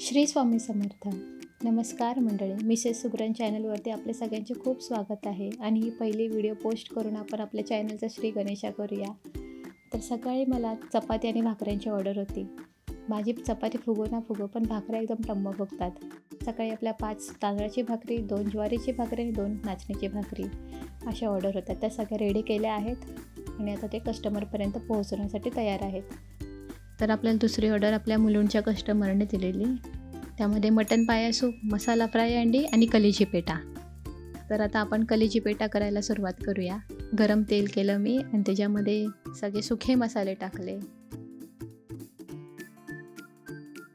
श्री स्वामी समर्थ. नमस्कार मंडळी. मिसेस सुग्रन चॅनलवरती आपल्या सगळ्यांचे खूप स्वागत आहे आणि ही पहिली व्हिडिओ पोस्ट करून आपण आपल्या चॅनलचा श्री गणेशा करूया. तर सकाळी मला चपाती आणि भाकऱ्यांची ऑर्डर होती. माझी चपाती फुगो ना फुगो पण भाकऱ्या एकदम टम्म फुगतात. सकाळी आपल्या पाच तांदळाची भाकरी दोन ज्वारीची भाकरी आणि दोन नाचणीची भाकरी अशा ऑर्डर होत्या. त्या सगळ्या रेडी केल्या आहेत आणि आता ते कस्टमरपर्यंत पोहोचवण्यासाठी तयार आहेत. तर आपल्याला दुसरी ऑर्डर आपल्या मुलुंडच्या कस्टमरने दिलेली. त्यामध्ये मटन पाया सूप मसाला फ्राय अंडी आणि कलीची पेटा तर आता आपण कलीची पेटा करायला सुरुवात करूया. गरम तेल केलं मी आणि त्याच्यामध्ये सगळे सुखे मसाले टाकले.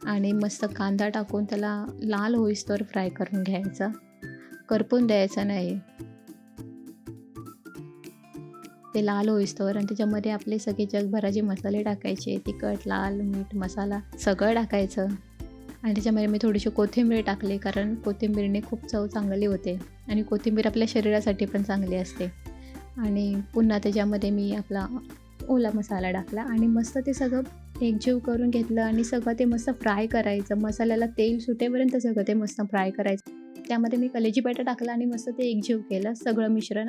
आणि मस्त कांदा टाकून त्याला लाल होईस्तोवर फ्राय करून घ्यायचा. करपून द्यायचा नाही. ते लाल होईस्तोवर आणि त्याच्यामध्ये आपले सगळे जगभराचे मसाले टाकायचे. तिखट लाल मीठ मसाला सगळं टाकायचं. आणि त्याच्यामध्ये मी थोडीशी कोथिंबीर टाकली कारण कोथिंबीरने खूप चव चांगली होते आणि कोथिंबीर आपल्या शरीरासाठी पण चांगली असते. आणि पुन्हा त्याच्यामध्ये मी आपला ओला मसाला टाकला आणि मस्त ते सगळं एकजीव करून घेतलं आणि सगळं ते मस्त फ्राय करायचं. मसाल्याला तेल सुटेपर्यंत सगळं ते मस्त फ्राय करायचं. त्यामध्ये मी कलेजी बॅटर टाकला आणि मस्त ते एकजीव केलं सगळं मिश्रण.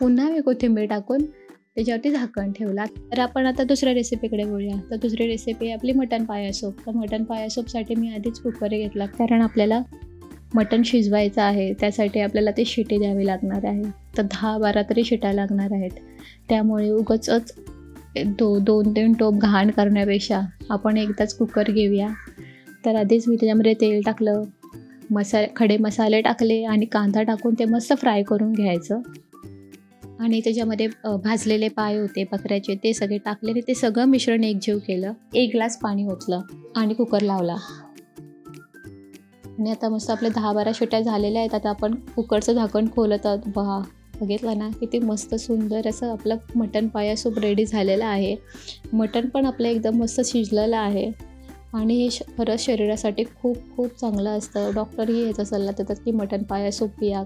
पुन्हा मी कोथिंबीर टाकून त्याच्यावरती झाकण ठेवला. तर आपण आता दुसऱ्या रेसिपीकडे बोलूया तर दुसरी रेसिपी आपली मटन पाया सूप. तर मटन पाया सूपसाठी मी आधीच कुकर घेतला. कारण आपल्याला मटन शिजवायचं आहे. त्यासाठी आपल्याला ते शिटी द्यावी लागणार आहे. तर दहा बारा तरी शिटा लागणार आहेत. त्यामुळे उगच दो दोन तीन टोप घाण करण्यापेक्षा आपण एकदाच कुकर घेऊया. तर आधीच मी त्याच्यामध्ये तेल टाकलं. मसा खडे मसाले टाकले आणि कांदा टाकून ते मस्त फ्राय करून घ्यायचं. आणि त्याच्यामध्ये भाजलेले पाय होते बकऱ्याचे ते सगळे टाकले आणि ते सगळं मिश्रण एकजीव केलं. एक ग्लास पाणी ओतलं आणि कुकर लावला. आणि आता मस्त आपल्या दहा बारा शिट्या झालेल्या आहेत. आता आपण कुकरचं झाकण खोलत आहोत. वा बघितलं ना? किती मस्त सुंदर असं आपलं मटन पाया सूप रेडी झालेलं आहे. मटण पण आपलं एकदम मस्त शिजलेलं आहे. आणि हे श खरंच शरीरासाठी खूप खूप चांगलं असतं. डॉक्टरही याचा सल्ला देतात की मटन पाया सूप पिया.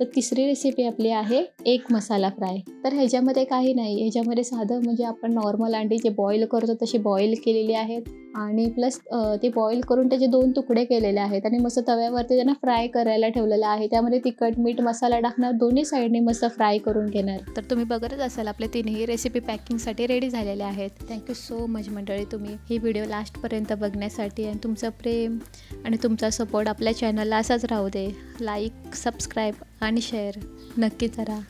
तर तिसरी रेसिपी आपली आहे एक मसाला फ्राय तर ह्याच्यामध्ये काही नाही. ह्याच्यामध्ये साधं म्हणजे आपण नॉर्मल अंडी जे बॉईल करतो तशी बॉईल केलेली आहेत. आणि प्लस ते बॉईल करून त्याचे दोन तुकडे केलेले आहेत. आणि मस्त तव्यावरती त्यांना फ्राय करायला ठेवलेलं आहे. त्यामध्ये तिखट मीठ मसाला टाकणार. दोन्ही साईडने मस्त फ्राय करून घेणार. तर तुम्ही बघतच असाल आपल्या तिन्ही रेसिपी पॅकिंगसाठी रेडी झालेल्या आहेत. थँक्यू सो मच मंडळी तुम्ही ही व्हिडिओ लास्टपर्यंत बघण्यासाठी. आणि तुमचं प्रेम आणि तुमचा सपोर्ट आपल्या चॅनलला असाच राहू दे. लाईक सबस्क्राईब आणि शेअर नक्की करा.